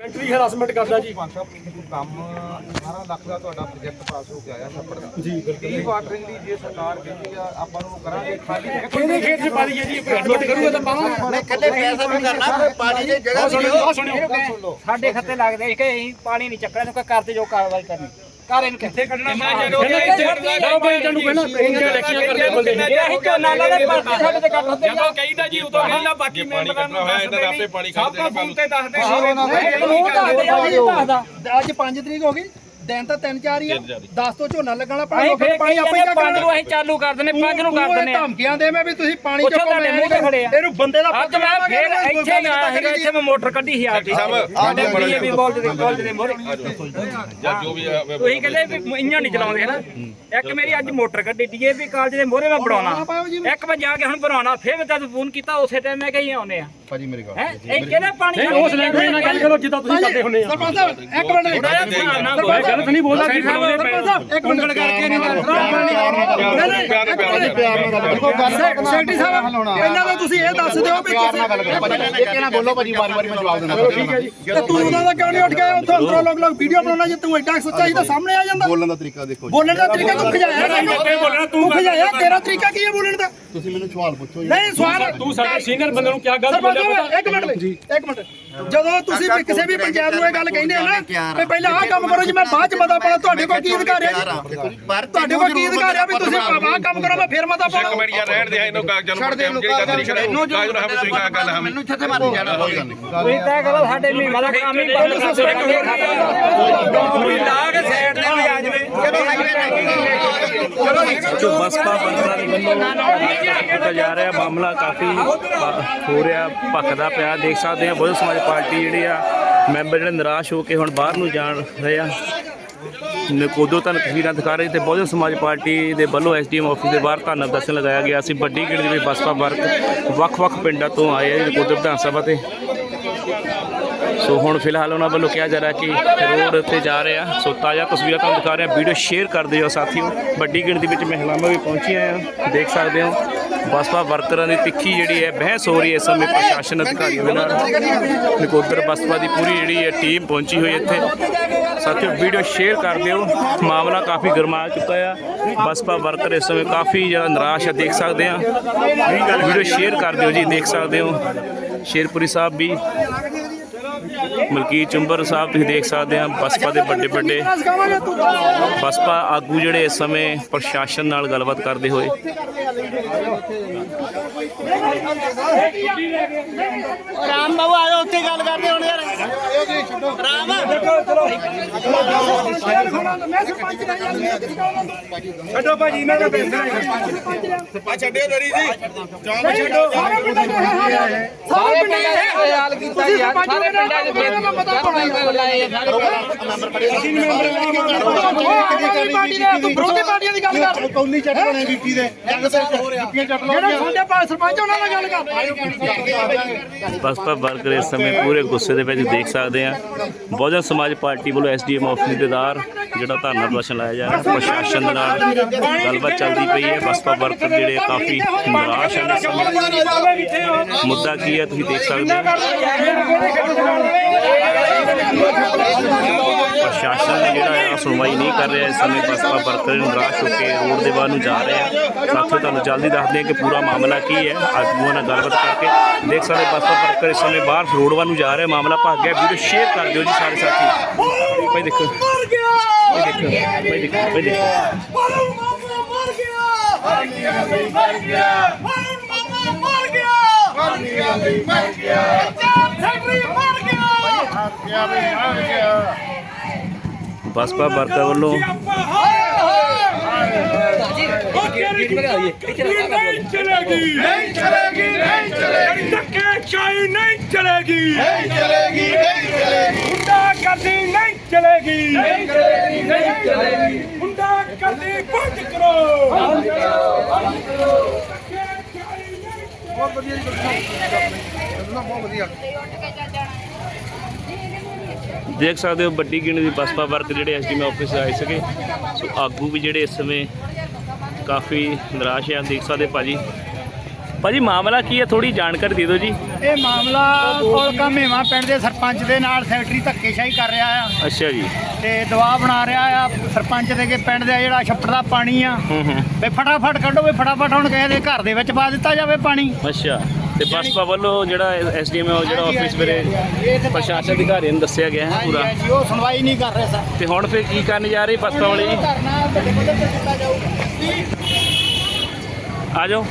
Mentally harassment ਕਰਦਾ ਜੀ। ਪੰਜ ਕੋਈ ਕੰਮ 18 ਲੱਖ ਦਾ ਤੁਹਾਡਾ ਪ੍ਰੋਜੈਕਟ ਪਾਸ ਹੋ ਕੇ ਆਇਆ ਛੱਪੜ ਦਾ। ਜੀ ਬਿਲਕੁਲ ਡੀ ਵਾਟਰਿੰਗ ਦੀ ਜੇ ਸਰਕਾਰ ਕਹਿੰਦੀ ਆ ਆਪਾਂ ਨੂੰ ਕਰਾਂਗੇ ਖਾਲੀ ਕਿਹਦੇ ਖੇਤ 'ਚ ਪਾ ਜੀ? ਐਡਮਿਟ ਕਰੂਗਾ ਤਾਂ ਪਾਵਾਂਗੇ। ਨਹੀਂ ਕੱਲੇ ਪੈਸਾ ਵੀ ਕਰਨਾ ਪਾਣੀ ਦੀ ਜਗ੍ਹਾ ਸੁਣਿਓ ਸਾਡੇ ਖੱਤੇ ਲੱਗਦੇ ਕਿ ਅਸੀਂ ਪਾਣੀ ਨਹੀਂ ਚੱਕਣਾ ਨੂੰ ਕਰਦੇ ਜੋ ਕਾਰਵਾਈ ਕਰਨੀ। ਕਰ ਕਿੱਥੇ ਕੱਢਣਾ ਮੈਂ ਲਓ ਭਾਈ ਤੁਹਾਨੂੰ ਪਹਿਲਾਂ ਇੰਡੀਆ ਇਲੈਕਸ਼ਨ ਕਰਦੇ ਬੰਦੇ ਇਹ ਅਸੀਂ ਝੋਨਾ ਲਾ ਦੇ ਪਰ ਸਾਡੇ ਤੇ ਕੱਟ ਹੁੰਦੇ ਜਦੋਂ ਕਹੀਦਾ ਜੀ ਉਦੋਂ ਕਹਿੰਦਾ ਬਾਕੀ ਮੈਂਬਰਾਂ ਨੂੰ ਹੋਇਆ ਇਹਨਾਂ ਆਪੇ ਪਾਣੀ ਖਾ ਦੇਣਾ ਫੋਨ ਤੇ ਦੱਸਦੇ ਸੀ ਦੱਸਦਾ। ਅੱਜ 5 ਤਰੀਕ ਹੋ ਗਈ। ਦਿਨ ਤਾਂ 3 4 ਹੀ ਆ। 10 ਤੋਂ ਝੋਨਾ ਲੱਗਣਾ ਪਾਣੀ ਫੇਰ ਨੇ ਪਾਣੀ ਆਪੇ ਹੀ ਪੰਜ ਨੂੰ ਅਸੀਂ ਚਾਲੂ ਕਰ ਦਿੰਦੇ ਪੰਜ ਨੂੰ ਕਰ ਆ। ਧਮਕੀਆਂ ਦੇ ਮੈਂ ਵੀ ਤੁਸੀਂ ਪਾਣੀ ਚੱਕੋ ਤੁਹਾਡੇ ਮੂੰਹ ਤੇ ਖੜੇ ਆ। ਇਹਨੂੰ ਬੰਦੇ ਦਾ ਅੱਜ ਮੈਂ ਫੇਰ ਇੱਥੇ ਹੀ ਆਇਆ ਸੀਗਾ ਇੱਥੇ ਮੈਂ ਮੋਟਰ ਕੱਢੀ ਸੀ ਆ ਕੇ ਸਾਡੇ ਬੀਏ ਵੀ ਬੋਲਦੇ ਦੇ ਬੋਲਦੇ ਦੇ ਮੋਰੇ। ਜਾਂ ਜੋ ਵੀ ਆ, ਤੁਸੀਂ ਕਹਿੰਦੇ ਵੀ ਇੰਨਾ ਨਹੀਂ ਚਲਾਉਂਦੇ ਹਨਾ? ਇੱਕ ਮੇਰੀ ਅੱਜ ਮੋਟਰ ਕੱਢੀ ਡੀਏਪੀ ਕਾਲਜ ਦੇ ਮੋਰੇ ਮੈਂ ਬਣਾਉਣਾ। ਇੱਕ ਵਜੇ ਜਾ ਕੇ ਹੁਣ ਬਣਾਉਣਾ ਫੇਰ ਮੈਂ ਤਦ ਫੋਨ ਕੀਤਾ ਉਸੇ ਟਾਈਮ ਮੈਂ ਕਹੀ ਆਉਨੇ ਆ। ਭਾਜੀ ਮੇਰੀ ਗੱਲ ਹੈ? ਇਹ ਕਿਹਨੇ ਪਾਣੀ ਨਹੀਂ ਉਸ ਲੈਂਗੁਏਜ ਨਾਲ ਗੱਲ ਕਰੋ ਜਿੱਦਾਂ ਤੁਸੀਂ ਕਰਦੇ ਹੁੰਦੇ ਆ। ਸਰਪੰਚ ਸਾਹਿਬ ਇੱਕ ਮਿੰਟ ਗਲਤ ਨਹੀਂ ਬੋਲਦਾ ਸਰਪੰਚ ਸਾਹਿਬ ਇੱਕ ਮਿੰਟ। ਕਰਕੇ ਨਹੀਂ ਸੈਕਟਰੀ ਸਾਹਿਬ ਪਹਿਲਾਂ ਤਾਂ ਤੁਸੀਂ ਇਹ ਦੱਸ ਦਿਓ ਵੀ ਤੁਸੀਂ ਇੱਕ ਨਾ ਬੋਲੋ ਭਾਜੀ ਵਾਰੀ ਵਾਰੀ ਮੈਂ ਜਵਾਬ ਦੇਣਾ ਠੀਕ ਹੈ ਜੀ। ਤੇ ਤੂੰ ਉਹਨਾਂ ਦਾ ਕਿਉਂ ਨਹੀਂ ਉੱਠ ਗਿਆ? ਉੱਥੋਂ ਅੰਦਰੋਂ ਲੋਕ ਲੋਕ ਵੀਡੀਓ ਬਣਾਉਣਾ ਜੇ ਤੂੰ ਐਡਾ ਸੱਚਾ ਸੀ ਤਾਂ ਸਾਹਮਣੇ ਆ ਜਾਂਦਾ। ਬੋਲਣ ਦਾ ਤਰੀਕਾ ਦੇਖੋ ਜੀ। ਬੋਲਣ ਦਾ ਤਰੀਕਾ ਤੂੰ ਖਜਾਇਆ ਤੂੰ ਖਜਾਇਆ। ਤੇਰਾ ਤਰੀਕਾ ਕੀ ਹੈ ਬੋਲਣ ਦਾ? ਤੁਸੀਂ ਮੈਨੂੰ ਸਵਾਲ ਪੁੱਛੋ ਜੀ। ਨਹੀਂ ਸਵਾਲ ਤੂੰ ਸਾਡੇ ਸੀਨੀਅਰ ਬੰਦੇ ਨੂੰ ਕੀ ਗੱਲ ਬੋਲਿਆ ਸਾਹਿਬ, ਇੱਕ ਮਿੰਟ ਜੀ ਇੱਕ ਮਿੰਟ। ਜਦੋਂ ਤੁਸੀਂ ਵੀ ਕਿਸੇ ਵੀ ਪੰਚਾਇਤ ਨੂੰ ਇਹ ਗੱਲ ਕਹਿੰਦੇ ਹੋ ਨਾ ਵੀ ਪਹਿਲਾਂ ਆਹ ਕੰਮ ਕਰੋ ਜੀ ਮੈਂ ਬਾਅਦ ਚ ਮਤਾ ਪਾਣਾ ਤੁਹਾਡੇ ਕੋਲ ਕੀ ਅਧਿਕਾਰ ਹੈ ਜੀ? ਪਰ ਤੁਹਾਡੇ ਕੋਲ ਕੀ ਅਧਿਕਾਰ ਹੈ ਵੀ ਤੁਸੀਂ ਆਹ ਕੰਮ ਕਰੋ ਮੈਂ ਫੇਰ ਮਤਾ ਪਾਣਾ ਕਮੇੜੀਆਂ ਰਹਿਣ ਦੇ ਇਹਨੂੰ ਕਾਗਜ਼ਾਂ ਨੂੰ ਜਿਹੜੀ ਗੱਲ ਲਿਖਣਾ ਕਾਗਜ਼ ਨੂੰ ਹਮੇ ਤੁਸੀਂ ਕਹਾ ਗੱਲ ਹਮ ਮੈਨੂੰ ਛੱਤੇ ਮਾਰੀ ਜਾਣਾ। ਕੋਈ ਗੱਲ ਨਹੀਂ। ਤੁਸੀਂ ਤੈਅ ਕਰੋ ਸਾਡੇ ਮਹੀਨਾ ਦਾ ਕੰਮ ਹੀ ਬੰਦ ਕਰ ਜੋ ਬਸਪਾ ਬੰਦਾ ਦੇ ਵੱਲੋਂ ਕੀਤਾ ਜਾ ਰਿਹਾ, ਮਾਮਲਾ ਕਾਫੀ ਹੋ ਰਿਹਾ, ਭਖਦਾ ਪਿਆ। ਦੇਖ ਸਕਦੇ ਆ ਬਹੁਜਨ ਸਮਾਜ ਪਾਰਟੀ ਜਿਹੜੇ ਆ, ਮੈਂਬਰ ਜਿਹੜੇ ਨਿਰਾਸ਼ ਹੋ ਕੇ ਹੁਣ ਬਾਹਰ ਨੂੰ ਜਾਣ ਰਹੇ ਆ। ਨਕੋਦੋ ਤਾਂ ਤਸਵੀਰਾਂ ਦਿਖਾ ਰਹੇ ਤੇ ਬਹੁਜਨ ਸਮਾਜ ਪਾਰਟੀ ਦੇ ਵੱਲੋਂ ਐਸਡੀਐਮ ਆਫਿਸ ਦੇ ਬਾਹਰ ਧਰਨਾ ਦਰਸ਼ਨ ਲਗਾਇਆ ਗਿਆ। ਸੀ ਵੱਡੀ ਗਿਣਤੀ ਵਿੱਚ ਬਸਪਾ ਵਰਕ ਵੱਖ-ਵੱਖ ਪਿੰਡਾਂ ਤੋਂ ਆਏ ਆ ਨਕੋਦਰ ਵਿਧਾਨ ਸਭਾ ਤੇ। ਸੋ ਹੁਣ ਫਿਲਹਾਲ ਉਹਨਾਂ ਵੱਲੋਂ ਕਿਹਾ ਜਾ ਰਿਹਾ ਕਿ ਰੋਡ ਉੱਤੇ ਜਾ ਰਹੇ ਆ। ਸੋ ਤਾਜ਼ਾ ਤਸਵੀਰਾਂ ਤੁਹਾਨੂੰ ਦਿਖਾ ਰਹੇ ਆ। ਵੀਡੀਓ ਸ਼ੇਅਰ ਕਰ ਦਿਓ ਸਾਥੀਓ। ਵੱਡੀ ਗਿਣਤੀ ਵਿੱਚ ਮਹਿਲਾਵਾਂ ਵੀ ਪਹੁੰਚੀਆਂ ਆ। ਦੇਖ ਸਕਦੇ ਹੋ। ਬਸਪਾ ਵਰਕਰਾਂ ਦੀ ਤਿੱਖੀ ਜਿਹੜੀ ਹੈ ਬਹਿਸ ਹੋ ਰਹੀ ਹੈ ਇਸ ਸਮੇਂ ਪ੍ਰਸ਼ਾਸਨ ਅਧਿਕਾਰੀਆਂ ਦੇ ਨਾਲ। ਨਕੋਦਰ ਬਸਪਾ ਦੀ ਪੂਰੀ ਜਿਹੜੀ ਹੈ ਟੀਮ ਪਹੁੰਚੀ ਹੋਈ ਇੱਥੇ। ਸਾਥੀਓ, ਵੀਡੀਓ ਸ਼ੇਅਰ ਕਰ ਦਿਓ। ਮਾਮਲਾ ਕਾਫੀ ਗਰਮਾ ਚੁੱਕਾ ਆ। ਬਸਪਾ ਵਰਕਰ ਇਸ ਸਮੇਂ ਕਾਫੀ ਜ਼ਿਆਦਾ ਨਿਰਾਸ਼ ਆ, ਦੇਖ ਸਕਦੇ ਆ। ਵੀਡੀਓ ਸ਼ੇਅਰ ਕਰ ਦਿਓ ਜੀ, ਦੇਖ ਸਕਦੇ ਹੋ। ਸ਼ੇਰਪੁਰੀ ਸਾਹਿਬ ਵੀ ਮਲਕੀਤ ਚੁੰਬਰ ਸਾਹਿਬ, ਤੁਸੀਂ ਦੇਖ ਸਕਦੇ ਆ, ਬਸਪਾ ਦੇ ਵੱਡੇ ਵੱਡੇ ਬਸਪਾ ਆਗੂ ਜਿਹੜੇ ਇਸ ਸਮੇਂ ਪ੍ਰਸ਼ਾਸਨ ਨਾਲ ਗੱਲਬਾਤ ਕਰਦੇ ਹੋਏ। ਰਾਮ ਬਾਬੂ ਆਇਓ ਉੱਥੇ ਗੱਲ ਕਰਦੇ ਹੁਣ ਯਾਰ। ਰਾਮ ਛੱਡੋ ਭਾਜੀ ਇਹਨਾਂ ਦਾ ਪੈਸਾ ਆ ਛੱਡਿਓ ਦਰੀ ਜੀ। ਸਾਰੇ ਪਿੰਡਾਂ ਦੇ ਹਾਲ ਕੀਤਾ ਯਾਰ ਸਾਰੇ ਪਿੰਡਾਂ ਦੇ ਫੇਰ ਮਤਾ ਪਾਉਣਾ ਤੂੰ ਵਿਰੋਧੀ ਪਾਰਟੀਆਂ ਦੀ ਗੱਲ ਕਰ। ਕੌਲੀ ਚੱਟ ਬਣੇ ਬੀਪੀ ਦੇ। ਜਿਹੜਾ ਸਾਡੇ ਪਾਸ ਸਰਪੰਚ ਉਹਨਾਂ ਨਾਲ ਗੱਲ ਕਰ। ਬਸਪਾ ਵਰਕਰ ਇਸ ਸਮੇਂ ਪੂਰੇ ਗੁੱਸੇ ਦੇ ਵਿੱਚ ਦੇਖ ਸਕਦੇ ਆ ਬਹੁਜਨ ਸਮਾਜ ਪਾਰਟੀ ਵੱਲੋਂ ਐਸਡੀਐਮ ਆਫਿਸ ਦੇ ਦਾਰ ਜਿਹੜਾ ਧਰਨਾ ਪ੍ਰਦਰਸ਼ਨ ਲਾਇਆ ਜਾ ਰਿਹਾ, ਪ੍ਰਸ਼ਾਸਨ ਦੇ ਨਾਲ ਗੱਲਬਾਤ ਚੱਲਦੀ ਪਈ ਹੈ। ਬਸਪਾ ਵਰਕਰ ਜਿਹੜੇ ਕਾਫੀ ਨਿਰਾਸ਼ ਹਨ ਮੁੱਦਾ ਕੀ ਹੈ, ਤੁਸੀਂ ਦੇਖ ਸਕਦੇ ਹੋ। ਪ੍ਰਸ਼ਾਸਨ ਜਿਹੜਾ ਹੈ ਸੁਣਵਾਈ ਨਹੀਂ ਕਰ ਰਿਹਾ ਇਸ ਸਮੇਂ ਬਸਪਾ ਵਰਕਰ ਨਿਰਾਸ਼ ਹੋ ਕੇ ਰੋਡ ਦੇ ਬਾਹਰ ਨੂੰ ਜਾ ਰਹੇ ਆ ਸਾਥੀਓ ਤੁਹਾਨੂੰ ਜਲਦੀ ਦੱਸਦੇ ਹਾਂ ਕਿ ਪੂਰਾ ਮਾਮਲਾ ਕੀ ਹੈ। ਆਗੂਆਂ ਨਾਲ ਗੱਲਬਾਤ ਕਰਕੇ ਦੇਖ ਸਕਦੇ ਬਸਪਾ ਵਰਕਰ ਇਸ ਸਮੇਂ ਬਾਹਰ ਰੋਡ ਵੱਲ ਨੂੰ ਜਾ ਰਿਹਾ ਮਾਮਲਾ ਭੱਗ ਗਿਆ। ਵੀਡੀਓ ਸ਼ੇਅਰ ਕਰ ਦਿਓ ਜੀ ਸਾਰੇ ਸਾਥੀ। ਭਾਈ ਦੇਖੋ ਭਾਈ ਦੇਖੋ ਭਾਈ ਦੇਖੋ ਭਾਈ ਦੇਖੋ। ਬਸਪਾ ਵਰਕਰ ਵੱਲੋਂ। ਨਹੀਂ ਚਲੇਗੀ ਨਹੀਂ ਚਲੇਗੀ ਨਹੀਂ ਚਲੇਗੀ ਧੱਕੇ ਚਾਈ ਨਹੀਂ ਚਲੇਗੀ ਨਹੀਂ ਚਲੇਗੀ ਨਹੀਂ ਚਲੇਗੀ ਗੁੰਡਾ ਕਰਦੀ ਨਹੀਂ ਚਲੇਗੀ ਨਹੀਂ ਚਲੇਗੀ ਨਹੀਂ ਚਲੇਗੀ ਗੁੰਡਾ ਕਰਦੀ ਬੰਦ ਕਰੋ ਬੰਦ ਕਰੋ ਬੰਦ ਕਰੋ ਬਹੁਤ ਵਧੀਆ ਬਹੁਤ ਵਧੀਆ। ਦੇਖ ਸਕਦੇ ਹੋ ਵੱਡੀ ਗਿਣਤੀ ਦੀ ਬਸਪਾ ਵਰਕ ਜਿਹੜੇ ਐਸਡੀਐਮ ਆਫਿਸ ਆਏ ਸੀਗੇ। ਸੋ ਆਗੂ ਵੀ ਜਿਹੜੇ ਇਸ ਸਮੇਂ ਕਾਫੀ ਨਿਰਾਸ਼ ਆ ਦੇਖ ਸਕਦੇ ਭਾਜੀ। ਭਾਜੀ ਮਾਮਲਾ ਕੀ ਹੈ? ਥੋੜੀ ਜਾਣਕਾਰੀ ਦੇ ਦਿਓ ਜੀ। ਇਹ ਮਾਮਲਾ ਕੋਲਕਾ ਮੇਵਾ ਪਿੰਡ ਦੇ ਸਰਪੰਚ ਦੇ ਨਾਲ ਫੈਕਟਰੀ ਧੱਕੇਸ਼ਾਹੀ ਕਰ ਰਿਹਾ ਆ। ਅੱਛਾ ਜੀ। ਤੇ ਦਬਾਅ ਬਣਾ ਰਿਹਾ ਆ। ਸਰਪੰਚ ਦੇ ਕੇ ਪਿੰਡ ਦਾ ਜਿਹੜਾ ਛੱਪੜ ਦਾ ਪਾਣੀ ਆ ਹੂੰ ਹੂੰ। ਵੀ ਫਟਾਫਟ ਕੱਢੋ ਵੀ ਫਟਾਫਟ ਹੁਣ ਕਿਸੇ ਦੇ ਘਰ ਦੇ ਵਿੱਚ ਪਾ ਦਿੱਤਾ ਜਾਵੇ ਪਾਣੀ। ਅੱਛਾ। ਤੇ ਬਸਪਾ ਵੱਲੋਂ ਜਿਹੜਾ ਐਸਡੀਐਮ ਜਿਹੜਾ ਆਫਿਸ ਮੇਰੇ ਪ੍ਰਸ਼ਾਸਨ ਅਧਿਕਾਰੀਆਂ ਨੂੰ ਦੱਸਿਆ ਗਿਆ ਹੈ ਪੂਰਾ। ਹਾਂਜੀ, ਉਹ ਸੁਣਵਾਈ ਨਹੀਂ ਕਰ ਰਹੇ ਸਰ। ਤੇ ਹੁਣ ਫਿਰ ਕੀ ਕਰਨ ਜਾ ਰਹੇ ਬਸਪਾ ਵਾਲੇ ਜੀ? ਕਰਨਾ ਵੱਡੇ ਪੱਧਰ ਤੇ ਕੀਤਾ ਜਾਊਗਾ ਆ ਜਾਓ।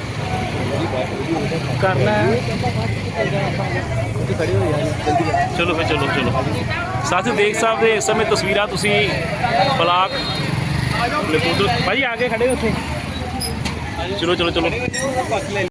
ਕਰਨਾ ਹੈ। ਚਲੋ ਫਿਰ ਚਲੋ ਚਲੋ। ਸਾਥੀਓ ਦੇਖ ਸਕਦੇ ਇਸ ਸਮੇਂ ਤਸਵੀਰਾਂ ਤੁਸੀਂ ਬਲਾਕ ਭਾਈ ਆ ਕੇ ਖੜੇ ਉੱਥੇ ਚਲੋ ਚਲੋ ਚਲੋ।